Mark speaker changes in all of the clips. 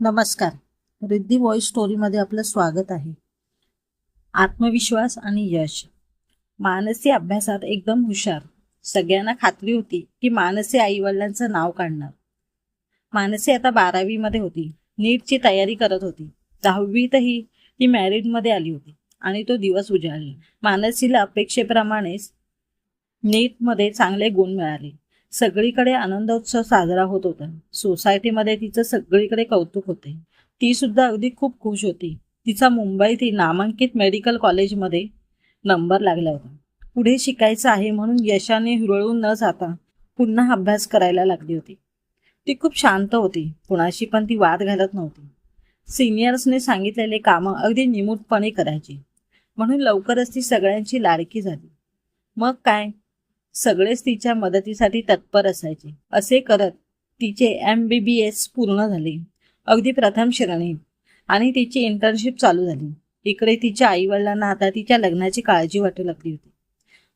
Speaker 1: नमस्कार. रिद्धी व्हॉइस स्टोरीमध्ये आपलं स्वागत आहे. आत्मविश्वास आणि यश. मानसी अभ्यासात एकदम हुशार. सगळ्यांना खात्री होती की मानसी आईवडिलांचं नाव काढणार. मानसी आता बारावीमध्ये होती. नीटची तयारी करत होती. दहावीतही ती मॅरिडमध्ये आली होती आणि तो दिवस उजाळला. मानसीला अपेक्षेप्रमाणेच नीटमध्ये चांगले गुण मिळाले. सगळीकडे आनंदोत्सव साजरा होत होता. सोसायटीमध्ये तिचं सगळीकडे कौतुक होते. ती सुद्धा अगदी खूप खुश होती. तिचा मुंबईतील नामांकित मेडिकल कॉलेजमध्ये नंबर लागला होता. पुढे शिकायचं आहे म्हणून यशाने हुरळून न जाता पुन्हा अभ्यास करायला लागली होती. ती खूप शांत होती. कुणाशी पण ती वाद घालत नव्हती. सिनियर्सने सांगितलेले कामं अगदी निमूटपणे करायची. म्हणून लवकरच ती सगळ्यांची लाडकी झाली. मग काय? सगळेच तिच्या मदतीसाठी तत्पर असायचे. असे करत तिचे एम बी बी एस पूर्ण झाले. अगदी प्रथम श्रेणी. आणि तिची इंटर्नशिप चालू झाली. इकडे तिच्या आईवडिलांना आता तिच्या लग्नाची काळजी वाटू लागली होती.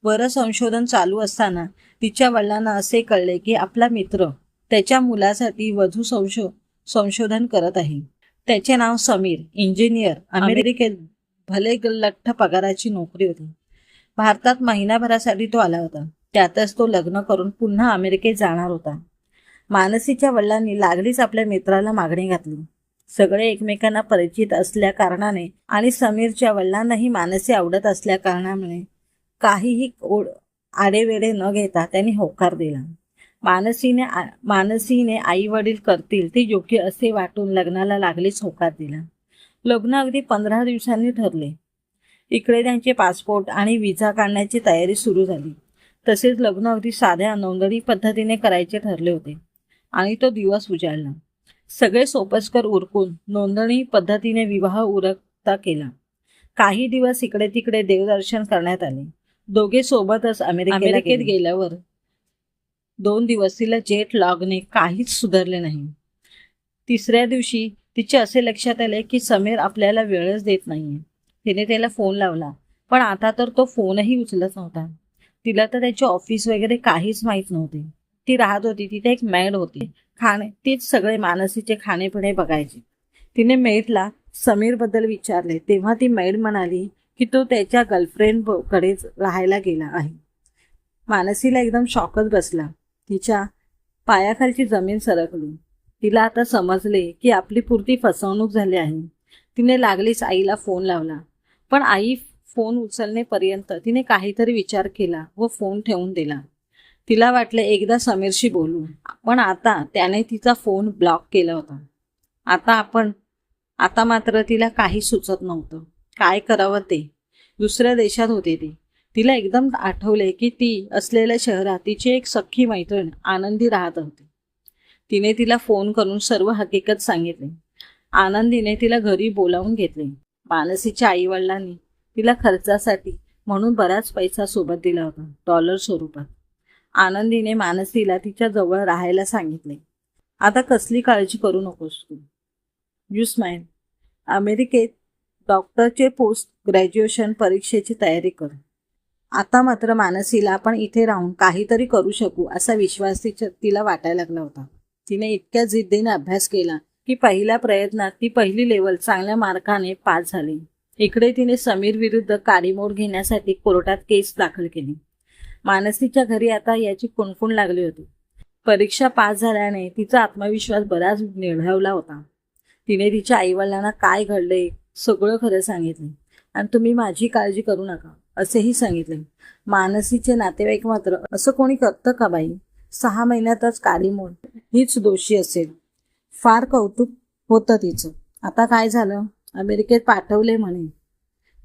Speaker 1: बरं संशोधन चालू असताना तिच्या वडिलांना असे कळले की आपला मित्र त्याच्या मुलासाठी वधू संशो संशोधन करत आहे. त्याचे नाव समीर इंजिनियर अमेरिकेत भले लठ्ठ पगाराची नोकरी होती. भारतात महिनाभरासाठी तो आला होता. त्यातच तो लग्न करून पुन्हा अमेरिकेत जाणार होता. मानसीच्या वडिलांनी लागलीच आपल्या मित्राला मागणी घातली. सगळे एकमेकांना परिचित असल्या कारणाने आणि समीरच्या वडिलांनाही मानसी आवडत असल्या कारणामुळे काहीही ओढ आडेवेडे न घेता त्यांनी होकार दिला. मानसीने आ- मानसीने आई वडील करतील ते योग्य असे वाटून लग्नाला लागलीच होकार दिला. लग्न अगदी पंधरा दिवसांनी ठरले. इकडे त्यांचे पासपोर्ट आणि विजा काढण्याची तयारी सुरू झाली. तसेच लग्न अगदी साध्या नोंदणी पद्धतीने करायचे ठरले होते. आणि तो दिवस उजाडला सगळे सोपस्कर उरकून नोंदणी पद्धतीने विवाह उरकता केला. काही दिवस इकडे तिकडे देवदर्शन करण्यात आले. दोघे सोबतच अमेरिकेत गेल्यावर दोन दिवस तिला जेट लॉगने काहीच सुधारले नाही. तिसऱ्या दिवशी तिचे असे लक्षात आले की समीर आपल्याला वेळच देत नाहीये. तिने त्याला फोन लावला. पण आता तर तो फोनही उचलत नव्हता. तिला तर त्याचे ऑफिस वगैरे काहीच माहीत नव्हते. ती राहत होती तिथे एक मॅड होती. खाणे तीच सगळे मानसीचे खाणेपिणे बघायचे. तिने मेडला समीरबद्दल विचारले. तेव्हा ती मेड म्हणाली की तो त्याच्या गर्लफ्रेंड कडेच राहायला गेला आहे. मानसीला एकदम शॉकच बसला. तिच्या पायाखालची जमीन सरकली. तिला आता समजले की आपली पुरती फसवणूक झाली आहे. तिने लागलीच आईला फोन लावला. पण आई फोन उचलणेपर्यंत तिने काहीतरी विचार केला व फोन ठेवून दिला. तिला वाटले एकदा समीरशी बोलू. पण आता त्याने तिचा फोन ब्लॉक केला होता. आता आपण आता मात्र तिला काही सुचत नव्हतं. काय करावं ते? दुसऱ्या देशात होते ती. तिला एकदम आठवले की ती असलेल्या शहरात तिची एक सख्खी मैत्रीण आनंदी राहत होती. तिने तिला फोन करून सर्व हकीकत सांगितले. आनंदीने तिला घरी बोलावून घेतले. मानसीच्या आईवडिलांनी तिला खर्चासाठी म्हणून बराच पैसा सोबत दिला होता डॉलर स्वरूपात. आनंदीने मानसीला तिच्या जवळ राहायला सांगितले. आता कसली काळजी करू नकोस तू. यू स्माईल अमेरिकेत डॉक्टरचे पोस्ट ग्रॅज्युएशन परीक्षेची तयारी कर. आता मात्र मानसीला आपण इथे राहून काहीतरी करू शकू असा विश्वास तिच्या तिला वाटायला लागला होता. तिने इतक्या जिद्दीने अभ्यास केला की पहिल्या प्रयत्नात ती पहिली लेवल चांगल्या मार्काने पास झाली. इकडे तिने समीर विरुद्ध काडीमोड घेण्यासाठी कोर्टात केस दाखल केली. मानसीच्या घरी आता याची कुणकुण लागली होती. परीक्षा पास झाल्याने तिचा आत्मविश्वास बराच निर्ढवला होता. तिने तिच्या आईवडिलांना काय घडले सगळं खरं सांगितले. आणि तुम्ही माझी काळजी करू नका असेही सांगितले. मानसीचे नातेवाईक मात्र असं कोणी करतं का बाई? सहा महिन्यातच काडीमोड हीच दोषी असेल. फार कौतुक होतं तिचं. आता काय झालं? अमेरिकेत पाठवले म्हणे.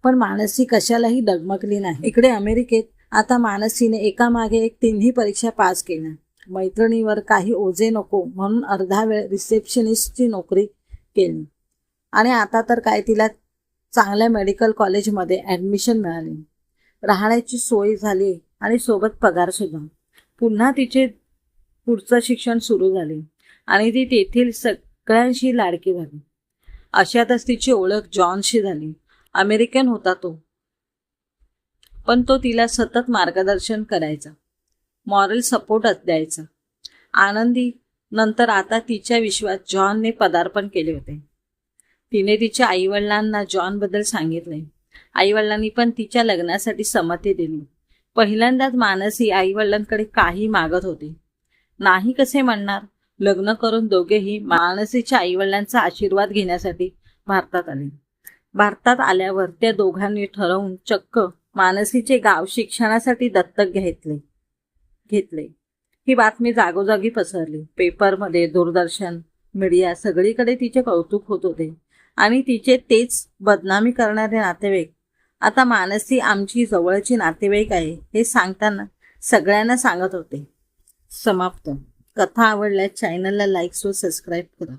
Speaker 1: पण मानसी कशालाही डगमगली नाही. इकडे अमेरिकेत आता मानसीने एकामागे एक तिन्ही परीक्षा पास केल्या. मैत्रिणीवर काही ओझे नको म्हणून अर्धा वेळ रिसेप्शनिस्टची नोकरी केली. आणि आता तर काय तिला चांगल्या मेडिकल कॉलेजमध्ये ॲडमिशन मिळाली. राहण्याची सोय झाली आणि सोबत पगार सुद्धा. पुन्हा तिचे पुढचं शिक्षण सुरू झाले. आणि ती तेथील सगळ्यांशी लाडकी झाली. अशातच तिची ओळख जॉनशी झाली. अमेरिकन होता तो. पण तो तिला सतत मार्गदर्शन करायचा. मॉरल सपोर्ट द्यायचा. आनंदी नंतर आता तिच्या विश्वात जॉनने पदार्पण केले होते. तिने तिच्या आईवडिलांना जॉनबद्दल सांगितले. आईवडिलांनी पण तिच्या लग्नासाठी संमती दिली. पहिल्यांदाच मानसी आईवडिलांकडे काही मागत होती. नाही कसे म्हणणार? लग्न करून दोघेही मानसीच्या आईवडिलांचा आशीर्वाद घेण्यासाठी भारतात आले. भारतात आल्यावर त्या दोघांनी ठरवून चक्क मानसीचे गाव शिक्षणासाठी दत्तक घेतले. घेतले. ही बातमी जागोजागी पसरली. पेपरमध्ये दूरदर्शन मीडिया सगळीकडे तिचे कौतुक होत होते. आणि तिचे तेच बदनामी करणारे नातेवाईक. आता मानसी आमची जवळची नातेवाईक आहे हे सांगताना सगळ्यांना सांगत होते. समाप्त. कथा आवडल्यास चॅनलला लाईक्स व सबस्क्राईब करा.